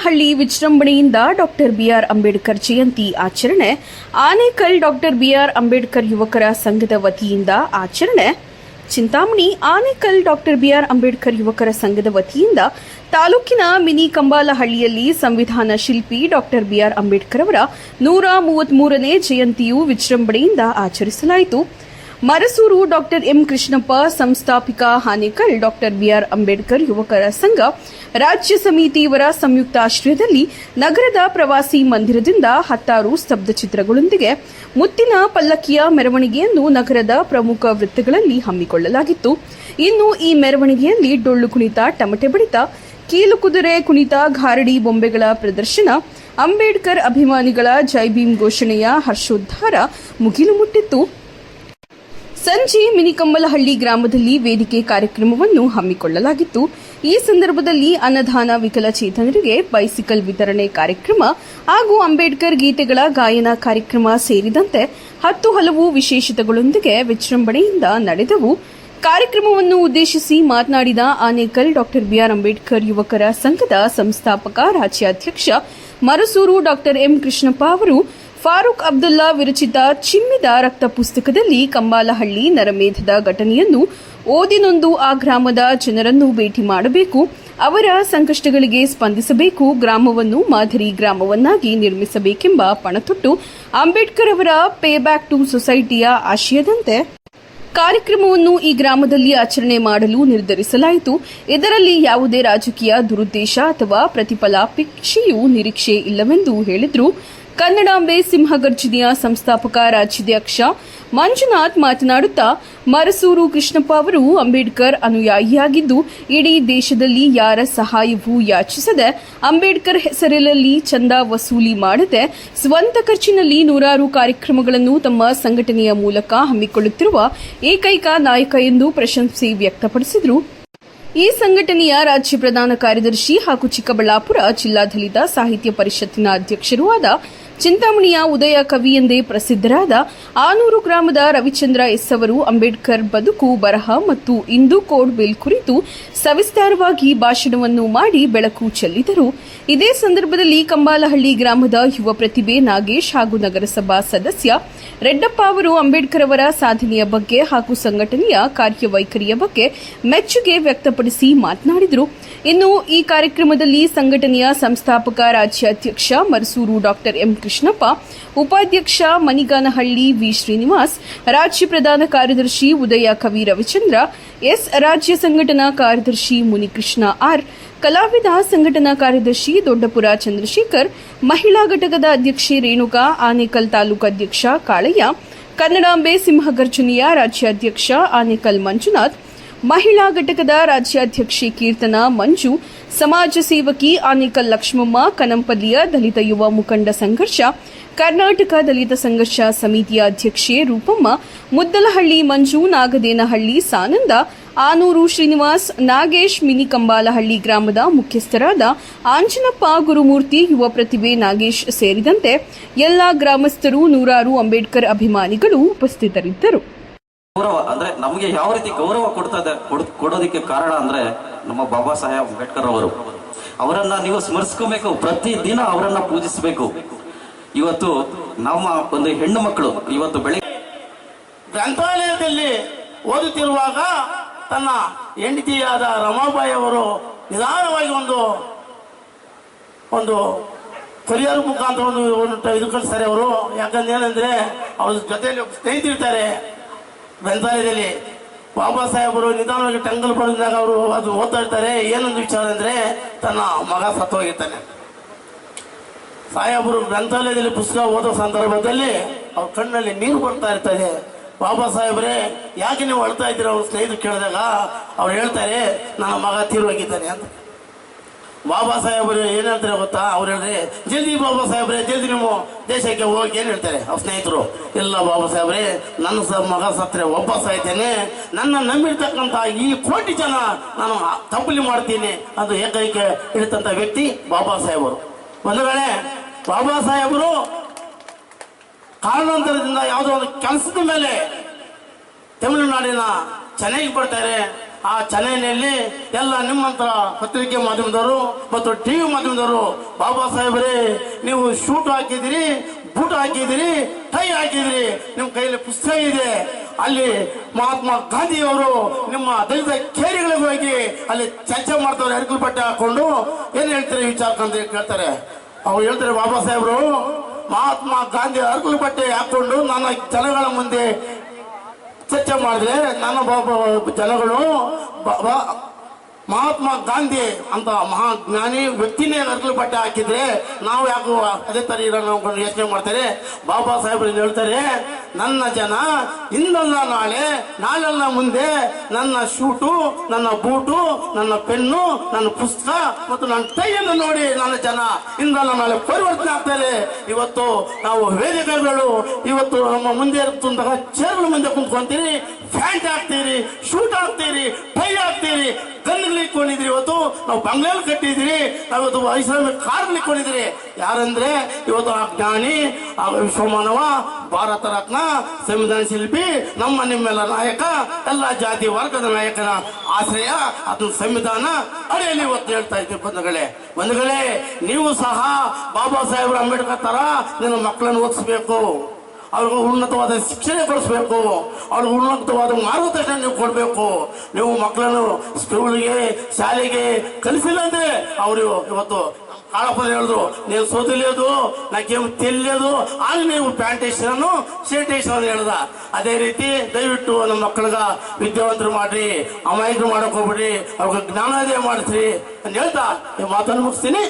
ಚಿಕ್ಕಬಳ್ಳಹಳ್ಳಿ ವಿಜೃಂಭಣೆಯಿಂದ doctor B R Ambedkar Jayanti ಆಚರಣೆ, Anekal doctor B R Ambedkar ಯುವಕರ ಸಂಘದ ವತಿಯಿಂದ ಆಚರಣೆ, Chintamani Anekal doctor B R Ambedkar ಯುವಕರ ಸಂಘದ ವತಿಯಿಂದ ತಾಲೂಕಿನ ಮಿನಿ ಕಂಬಾಲಹಳ್ಳಿಯಲ್ಲಿ ಸಂವಿಧಾನ ಶಿಲ್ಪಿ ಡಾಕ್ಟರ್ ಬಿಆರ್ ಅಂಬೇಡ್ಕರ್ ಅವರ ನೂರ ಮೂವತ್ಮೂರನೇ ಜಯಂತಿಯು ವಿಜೃಂಭಣೆಯಿಂದ ಆಚರಿಸಲಾಯಿತು. Marasuru doctor M Krishnappa, ಸಂಸ್ಥಾಪಿಕ Anekal doctor B R Ambedkar, ಯುವಕರ ಸಂಘ, ರಾಜ್ಯ ಸಮಿತಿಯವರ ಸಂಯುಕ್ತ ಆಶ್ರಯದಲ್ಲಿ ನಗರದ ಪ್ರವಾಸಿ ಮಂದಿರದಿಂದ ಹತ್ತಾರು ಸ್ತಬ್ಧ ಚಿತ್ರಗಳೊಂದಿಗೆ ಮುತ್ತಿನ ಪಲ್ಲಕ್ಕಿಯ ಮೆರವಣಿಗೆಯನ್ನು ನಗರದ ಪ್ರಮುಖ ವೃತ್ತಗಳಲ್ಲಿ ಹಮ್ಮಿಕೊಳ್ಳಲಾಗಿತ್ತು. ಇನ್ನು ಈ ಮೆರವಣಿಗೆಯಲ್ಲಿ ಡೊಳ್ಳು ಕುಣಿತ, ಟಮಟೆ ಬಡಿತ, ಕೀಲು ಕುದುರೆ ಕುಣಿತ ಘಾರಡಿ ಬೊಂಬೆಗಳ ಪ್ರದರ್ಶನ, ಅಂಬೇಡ್ಕರ್ ಅಭಿಮಾನಿಗಳ ಜೈ ಭೀಮ್ ಘೋಷಣೆಯ ಹರ್ಷೋದ್ಧಾರ ಮುಗಿಲು ಮುಟ್ಟಿತ್ತು. ಸಂಜೆ ಮಿನಿಕಮ್ಮಲಹಳ್ಳಿ ಗ್ರಾಮದಲ್ಲಿ ವೇದಿಕೆ ಕಾರ್ಯಕ್ರಮವನ್ನು ಹಮ್ಮಿಕೊಳ್ಳಲಾಗಿತ್ತು. ಈ ಸಂದರ್ಭದಲ್ಲಿ ಅನ್ನದಾನ ವಿಕಲಚೇತನರಿಗೆ ಬೈಸಿಕಲ್ ವಿತರಣೆ ಕಾರ್ಯಕ್ರಮ ಹಾಗೂ ಅಂಬೇಡ್ಕರ್ ಗೀತೆಗಳ ಗಾಯನ ಕಾರ್ಯಕ್ರಮ ಸೇರಿದಂತೆ ಹತ್ತು ಹಲವು ವಿಶೇಷತೆಗಳೊಂದಿಗೆ ವಿಜೃಂಭಣೆಯಿಂದ ನಡೆದವು. ಕಾರ್ಯಕ್ರಮವನ್ನು ಉದ್ದೇಶಿಸಿ ಮಾತನಾಡಿದ ಆನೇಕಲ್ ಡಾಕ್ಟರ್ ಬಿಆರ್ ಅಂಬೇಡ್ಕರ್ ಯುವಕರ ಸಂಘದ ಸಂಸ್ಥಾಪಕ ರಾಜ್ಯಾಧ್ಯಕ್ಷ ಮರಸೂರು ಡಾಕ್ಟರ್ ಎಂ ಕೃಷ್ಣಪ್ಪ ಅವರು ಫಾರೂಕ್ ಅಬ್ದುಲ್ಲಾ ವಿರಚಿತ ಚಿಮ್ಮಿದ ರಕ್ತ ಪುಸ್ತಕದಲ್ಲಿ ಕಂಬಾಲಹಳ್ಳಿ ನರಮೇಧದ ಘಟನೆಯನ್ನು ಓದಿನೊಂದು ಆ ಗ್ರಾಮದ ಜನರನ್ನು ಭೇಟಿ ಮಾಡಬೇಕು, ಅವರ ಸಂಕಷ್ಟಗಳಿಗೆ ಸ್ಪಂದಿಸಬೇಕು, ಗ್ರಾಮವನ್ನು ಮಾದರಿ ಗ್ರಾಮವನ್ನಾಗಿ ನಿರ್ಮಿಸಬೇಕೆಂಬ ಪಣತೊಟ್ಟು ಅಂಬೇಡ್ಕರ್ ಅವರ ಪೇ ಬ್ಯಾಕ್ ಟು ಸೊಸೈಟಿಯ ಆಶಯದಂತೆ ಕಾರ್ಯಕ್ರಮವನ್ನು ಈ ಗ್ರಾಮದಲ್ಲಿ ಆಚರಣೆ ಮಾಡಲು ನಿರ್ಧರಿಸಲಾಯಿತು. ಇದರಲ್ಲಿ ಯಾವುದೇ ರಾಜಕೀಯ ದುರುದ್ದೇಶ ಅಥವಾ ಪ್ರತಿಫಲಾಪೇಕ್ಷೆಯೂ ನಿರೀಕ್ಷೆ ಇಲ್ಲವೆಂದು ಹೇಳಿದರು. ಕನ್ನಡಾಂಬೆ ಸಿಂಹಗರ್ಜನೆಯ ಸಂಸ್ಥಾಪಕ ರಾಜ್ಯಾಧ್ಯಕ್ಷ ಮಂಜುನಾಥ್ ಮಾತನಾಡುತ್ತಾ, ಮರಸೂರು ಕೃಷ್ಣಪ್ಪ ಅವರು ಅಂಬೇಡ್ಕರ್ ಅನುಯಾಯಿಯಾಗಿದ್ದು, ಇಡೀ ದೇಶದಲ್ಲಿ ಯಾರ ಸಹಾಯವೂ ಯಾಚಿಸದೆ ಅಂಬೇಡ್ಕರ್ ಹೆಸರಿನಲ್ಲಿ ಚಂದ ವಸೂಲಿ ಮಾಡದೆ, ಸ್ವಂತ ಖರ್ಚಿನಲ್ಲಿ ನೂರಾರು ಕಾರ್ಯಕ್ರಮಗಳನ್ನು ತಮ್ಮ ಸಂಘಟನೆಯ ಮೂಲಕ ಹಮ್ಮಿಕೊಳ್ಳುತ್ತಿರುವ ಏಕೈಕ ನಾಯಕ ಎಂದು ಪ್ರಶಂಸೆ ವ್ಯಕ್ತಪಡಿಸಿದರು. ಈ ಸಂಘಟನೆಯ ರಾಜ್ಯ ಪ್ರಧಾನ ಕಾರ್ಯದರ್ಶಿ ಹಾಗೂ ಚಿಕ್ಕಬಳ್ಳಾಪುರ ಜಿಲ್ಲಾ ದಲಿತ ಸಾಹಿತ್ಯ ಪರಿಷತ್ತಿನ ಅಧ್ಯಕ್ಷರೂ ಆದ ಚಿಂತಾಮಣಿಯ ಉದಯ ಕವಿ ಎಂದೇ ಪ್ರಸಿದ್ಧರಾದ ಆನೂರು ಗ್ರಾಮದ ರವಿಚಂದ್ರ ಎಸ್ ಅವರು ಅಂಬೇಡ್ಕರ್ ಬದುಕು, ಬರಹ ಮತ್ತು ಇಂದು ಕೋಡ್ ಬಿಲ್ ಕುರಿತು ಸವಿಸ್ತಾರವಾಗಿ ಭಾಷಣವನ್ನು ಮಾಡಿ ಬೆಳಕು ಚೆಲ್ಲಿದರು. ಇದೇ ಸಂದರ್ಭದಲ್ಲಿ ಕಂಬಾಲಹಳ್ಳಿ ಗ್ರಾಮದ ಯುವ ಪ್ರತಿಭೆ ನಾಗೇಶ್ ಹಾಗೂ ನಗರಸಭಾ ಸದಸ್ಯ ರೆಡ್ಡಪ್ಪ ಅವರು ಅಂಬೇಡ್ಕರ್ ಅವರ ಸಾಧನೆಯ ಬಗ್ಗೆ ಹಾಗೂ ಸಂಘಟನೆಯ ಕಾರ್ಯವೈಖರಿಯ ಬಗ್ಗೆ ಮೆಚ್ಚುಗೆ ವ್ಯಕ್ತಪಡಿಸಿ ಮಾತನಾಡಿದರು. ಇನ್ನು ಈ ಕಾರ್ಯಕ್ರಮದಲ್ಲಿ ಸಂಘಟನೆಯ ಸಂಸ್ಥಾಪಕ ರಾಜ್ಯಾಧ್ಯಕ್ಷ ಮರಸೂರು ಡಾಕ್ಟರ್ ಎಂ ಕೃಷ್ಣಪ್ಪ ಉಪಾಧ್ಯಕ್ಷ ಮಣಿಗಾನಹಳ್ಳಿ ವಿ. ಶ್ರೀನಿವಾಸ್, ರಾಜ್ಯ ಪ್ರಧಾನ ಕಾರ್ಯದರ್ಶಿ ಉದಯ ಕವಿ ರವಿಚಂದ್ರ, ಎಸ್. ರಾಜ್ಯ ಸಂಘಟನಾ ಕಾರ್ಯದರ್ಶಿ ಮುನಿಕೃಷ್ಣ ಆರ್, ಕಲಾವಿದ ಸಂಘಟನಾ ಕಾರ್ಯದರ್ಶಿ ದೊಡ್ಡಪುರ ಚಂದ್ರಶೇಖರ್, ಮಹಿಳಾ ಘಟಕದ ಅಧ್ಯಕ್ಷೆ ರೇಣುಕಾ, ಆನೇಕಲ್ ತಾಲೂಕು ಅಧ್ಯಕ್ಷ ಕಾಳಯ್ಯ, ಕನ್ನಡಾಂಬೆ ಸಿಂಹಗರ್ಜನೆಯ ರಾಜ್ಯಾಧ್ಯಕ್ಷ ಆನೇಕಲ್ ಮಂಜುನಾಥ್ ಮಹಿಳಾ ಘಟಕದ ರಾಜ್ಯಾಧ್ಯಕ್ಷೆ ಕೀರ್ತನಾ ಮಂಜು, ಸಮಾಜ ಸೇವಕಿ ಆನೇಕಲ್ ಲಕ್ಷ್ಮಮ್ಮ, ಕನಂಪಲ್ಲಿಯ ದಲಿತ ಯುವ ಮುಖಂಡ ಸಂಘರ್ಷ, ಕರ್ನಾಟಕ ದಲಿತ ಸಂಘರ್ಷ ಸಮಿತಿಯ ಅಧ್ಯಕ್ಷೆ ರೂಪಮ್ಮ, ಮುದ್ದಲಹಳ್ಳಿ ಮಂಜು, ನಾಗದೇನಹಳ್ಳಿ ಸಾನಂದ, ಆನೂರು ಶ್ರೀನಿವಾಸ್, ನಾಗೇಶ್ ಮಿನಿ ಕಂಬಾಲಹಳ್ಳಿ ಗ್ರಾಮದ ಮುಖ್ಯಸ್ಥರಾದ ಆಂಜನಪ್ಪ ಗುರುಮೂರ್ತಿ, ಯುವ ಪ್ರತಿಭೆ ನಾಗೇಶ್ ಸೇರಿದಂತೆ ಎಲ್ಲ ಗ್ರಾಮಸ್ಥರು ನೂರಾರು ಅಂಬೇಡ್ಕರ್ ಅಭಿಮಾನಿಗಳು ಉಪಸ್ಥಿತರಿದ್ದರು. ಗೌರವ, ಅಂದ್ರೆ ನಮಗೆ ಯಾವ ರೀತಿ ಗೌರವ ಕೊಡ್ತದೆ ಕೊಡ್- ಕೊಡೋದಕ್ಕೆ ಕಾರಣ ಅಂದ್ರೆ ನಮ್ಮ ಬಾಬಾ ಸಾಹೇಬ್ ಅಂಬೇಡ್ಕರ್ ಅವರು. ಅವರನ್ನ ನೀವು ಸ್ಮರಿಸ್ಕೋಬೇಕು, ಪ್ರತಿ ದಿನ ಅವರನ್ನ ಪೂಜಿಸಬೇಕು. ಇವತ್ತು ನಮ್ಮ ಒಂದು ಹೆಣ್ಣು ಮಕ್ಕಳು ಇವತ್ತು ಬೆಳಿಗ್ಗೆ ಗ್ರಂಥಾಲಯದಲ್ಲಿ ಓದುತ್ತಿರುವಾಗ ತನ್ನ ಹೆಂಡತಿಯಾದ ರಮಾಬಾಯಿ ಅವರು ನಿಧಾನವಾಗಿ ಒಂದು ಒಂದು ಕೊರಿಯರ್ ಮುಖಾಂತರ ಒಂದು ಇದು ಕಳಿಸ್ತಾರೆ ಅವರು. ಯಾಕಂದ್ರೆ ಏನಂದ್ರೆ, ಅವ್ರ ಜೊತೆಯಲ್ಲಿ ಸ್ನೇಹಿತರಿರ್ತಾರೆ ಗ್ರಂಥಾಲಯದಲ್ಲಿ ಬಾಬಾ ಸಾಹೇಬರು ನಿಧಾನವಾಗಿ ಟಂಗಲ್ ಪಡೆದಾಗ ಅವರು ಅದು ಓದ್ತಾ ಇರ್ತಾರೆ. ಏನೊಂದು ವಿಚಾರ ಅಂದ್ರೆ ತನ್ನ ಮಗ ಸತ್ತೋಗಿರ್ತಾನೆ ಸಾಹೇಬರು ಗ್ರಂಥಾಲಯದಲ್ಲಿ ಪುಸ್ತಕ ಓದೋ ಸಂದರ್ಭದಲ್ಲಿ ಅವ್ರ ಕಣ್ಣಲ್ಲಿ ನೀರು ಬರ್ತಾ ಇರ್ತದೆ. ಬಾಬಾ ಸಾಹೇಬ್ರೆ, ಯಾಕೆ ನೀವು ಅಳ್ತಾ ಇದ್ದೀರ? ಅವ್ರ ಸ್ನೇಹಿತರು ಕೇಳಿದಾಗ ಅವ್ರು ಹೇಳ್ತಾರೆ, ನನ್ನ ಮಗ ತೀರ್ವಾಗಿದ್ದಾನೆ ಅಂತ. ಬಾಬಾ ಸಾಹೇಬರು ಹೇಳ್ತಾರೆ ಗೊತ್ತಾ? ಅವ್ರು ಹೇಳ್ರಿ ಜಲ್ದಿ ಬಾಬಾ ಸಾಹೇಬ್ರೆ, ಜಲ್ದಿ ನೀವು ದೇಶಕ್ಕೆ ಹೋಗಿ ಏನ್ ಹೇಳ್ತಾರೆ? ಅವ್ರ ಸ್ನೇಹಿತರು, ಇಲ್ಲ ಬಾಬಾ ಸಾಹೇಬ್ರೆ, ನನ್ನ ಸ ಮಗ ಸತ್ರೆ ಒಬ್ಬ ಸಾಯ್ತೇನೆ. ನನ್ನ ನಂಬಿರ್ತಕ್ಕಂಥ ಈ ಕೋಟಿ ಜನ ನಾನು ತಪ್ಪಲಿ ಮಾಡ್ತೀನಿ. ಅದು ಏಕೈಕ ಇಡತಂತ ವ್ಯಕ್ತಿ ಬಾಬಾ ಸಾಹೇಬರು. ಒಂದು ವೇಳೆ ಬಾಬಾ ಸಾಹೇಬರು ಕಾರಣಾಂತರದಿಂದ ಯಾವುದೋ ಒಂದು ಕೆಲಸದ ಮೇಲೆ ತಮಿಳುನಾಡಿನ ಚೆನ್ನಾಗಿ ಬರ್ತಾರೆ. ಆ ಚೆನ್ನೈನಲ್ಲಿ ಎಲ್ಲ ನಿಮ್ಮಂತ ಪತ್ರಿಕೆ ಮಾಧ್ಯಮದವರು ಮತ್ತು ಟಿ ವಿ ಮಾಧ್ಯಮದವರು, ಬಾಬಾ ಸಾಹೇಬರೇ, ನೀವು ಶೂಟ್ ಹಾಕಿದಿರಿ ಬೂಟ್ ಹಾಕಿದಿರಿ ಟೈ ಹಾಕಿದಿರಿ ನಿಮ್ಮ ಕೈಯಲ್ಲಿ ಪುಸ್ತಕ ಇದೆ. ಅಲ್ಲಿ ಮಹಾತ್ಮ ಗಾಂಧಿ ಅವರು ನಿಮ್ಮ ದಲಿತ ಕೇರಿಗಳಿಗೆ ಹೋಗಿ ಅಲ್ಲಿ ಚರ್ಚೆ ಮಾಡ್ತಾರೆ ಅರಿಕಲ್ ಬಟ್ಟೆ ಹಾಕೊಂಡು ಏನ್ ಹೇಳ್ತಾರೆ ಅಂತ ಕೇಳ್ತಾರೆ. ಅವ್ರು ಹೇಳ್ತಾರೆ, ಬಾಬಾ ಸಾಹೇಬ್ರು, ಮಹಾತ್ಮ ಗಾಂಧಿ ಅರ್ಕಲ್ ಬಟ್ಟೆ ಹಾಕೊಂಡು ನನ್ನ ಜನಗಳ ಮುಂದೆ ಚರ್ಚೆ ಮಾಡಿದ್ರೆ ನನ್ನ ಬಾಬಾ ಜನಗಳು ಬಾಬಾ ಮಹಾತ್ಮ ಗಾಂಧಿ ಅಂತ ಮಹಾಜ್ಞಾನಿ ವ್ಯಕ್ತಿನೇ ಅರ್ಕಲ್ ಬಟ್ಟೆ ಹಾಕಿದ್ರೆ ನಾವು ಯಾಕೋ ಅದೇ ತರ ಇರೋಣ ಯೋಚನೆ ಮಾಡ್ತಾರೆ. ಬಾಬಾ ಸಾಹೇಬ್ರು ಹೇಳ್ತಾರೆ, ನನ್ನ ಜನ, ಇಂದಲ್ಲ ನಾಳೆ, ನಾಳೆಲ್ಲ ಮುಂದೆ ನನ್ನ ಶೂಟು, ನನ್ನ ಬೂಟು, ನನ್ನ ಪೆನ್ನು, ನನ್ನ ಪುಸ್ತಕ ಮತ್ತು ನನ್ನ ಕೈಯನ್ನು ನೋಡಿ ನನ್ನ ಜನ ಇಂದಲ್ಲ ನಾಳೆ ಪರಿವರ್ತನೆ ಆಗ್ತಾರೆ. ಇವತ್ತು ನಾವು ವೇದಿಕೆಗಳು, ಇವತ್ತು ನಮ್ಮ ಮುಂದೆ ಇರುತ್ತಂತಹ ಚೇರ್ಗಳ ಮುಂದೆ ಕುಂತ್ಕೊಂತೀರಿ ಫ್ಯಾಂಟ್ ಹಾಕ್ತೀರಿ ಶೂಟ್ ಹಾಕ್ತೀರಿ ಟೈ ಹಾಕ್ತೀರಿ ಗನ್ಗಳು ಇಟ್ಕೊಂಡಿದ್ರಿ ಇವತ್ತು? ನಾವು ಬಂಗ್ಲೆಯಲ್ಲಿ ಕಟ್ಟಿದಿರಿ ನಾವು ಇವತ್ತು ಕಾರ್ಗಳು ಇಟ್ಕೊಂಡಿದ್ರಿ ಯಾರಂದ್ರೆ ಇವತ್ತು ಆ ಜ್ಞಾನಿ, ಆ ವಿಶ್ವಮಾನವ, ಭಾರತ ರತ್ನ, ಸಂವಿಧಾನ ಶಿಲ್ಪಿ, ನಮ್ಮ ನಿಮ್ಮೆಲ್ಲ ನಾಯಕ, ಎಲ್ಲ ಜಾತಿ ವರ್ಗದ ನಾಯಕನ ಆಶ್ರಯ, ಅದು ಸಂವಿಧಾನ ಅಡಿಯಲ್ಲಿ ಇವತ್ತು ಹೇಳ್ತಾ ಇದ್ದೀವಿ ಬಂಧುಗಳೇ. ಬಂಧುಗಳೇ, ನೀವು ಸಹ ಬಾಬಾ ಸಾಹೇಬ್ರ ಅಂಬೇಡ್ಕರ್ ತರ ನಿಮ್ಮ ಮಕ್ಕಳನ್ನು ಓದಿಸ್ಬೇಕು. ಅವ್ರಿಗೆ ಉನ್ನತವಾದ ಶಿಕ್ಷಣ ಕೊಡಿಸ್ಬೇಕು. ಅವ್ರಿಗೆ ಉನ್ನತವಾದ ಮಾರ್ಗದರ್ಶನ ನೀವು ಕೊಡಬೇಕು. ನೀವು ಮಕ್ಕಳನ್ನು ಸ್ಕೂಲಿಗೆ, ಶಾಲೆಗೆ ಕಲಿಸಿಲ್ಲ ಅಂದ್ರೆ ಅವರು ಇವತ್ತು ಕಾಳಪ್ಪ ಹೇಳಿದ್ರು ನೀವು ಸೋದಲಿಯೋದು ನಾಕೇನು ತಿಳಿಯೋದು ಆಗ ನೀವು ಪ್ಯಾಂಟೇಶನ್ ಶೇಟೇಶನ್ ಹೇಳ್ದ. ಅದೇ ರೀತಿ ದಯವಿಟ್ಟು ನಮ್ಮ ಮಕ್ಕಳಿಗ ವಿದ್ಯಾವಂತರು ಮಾಡ್ರಿ, ಅಮಾಯಕರು ಮಾಡಕ್ ಹೋಗ್ಬಿಡ್ರಿ, ಅವ್ರಿಗೆ ಜ್ಞಾನೋದಯ ಮಾಡಿಸ್ರಿ. ಅಂತ ಹೇಳ್ತಾ ಮಾತನ್ನು ಮುಗಿಸ್ತೀನಿ.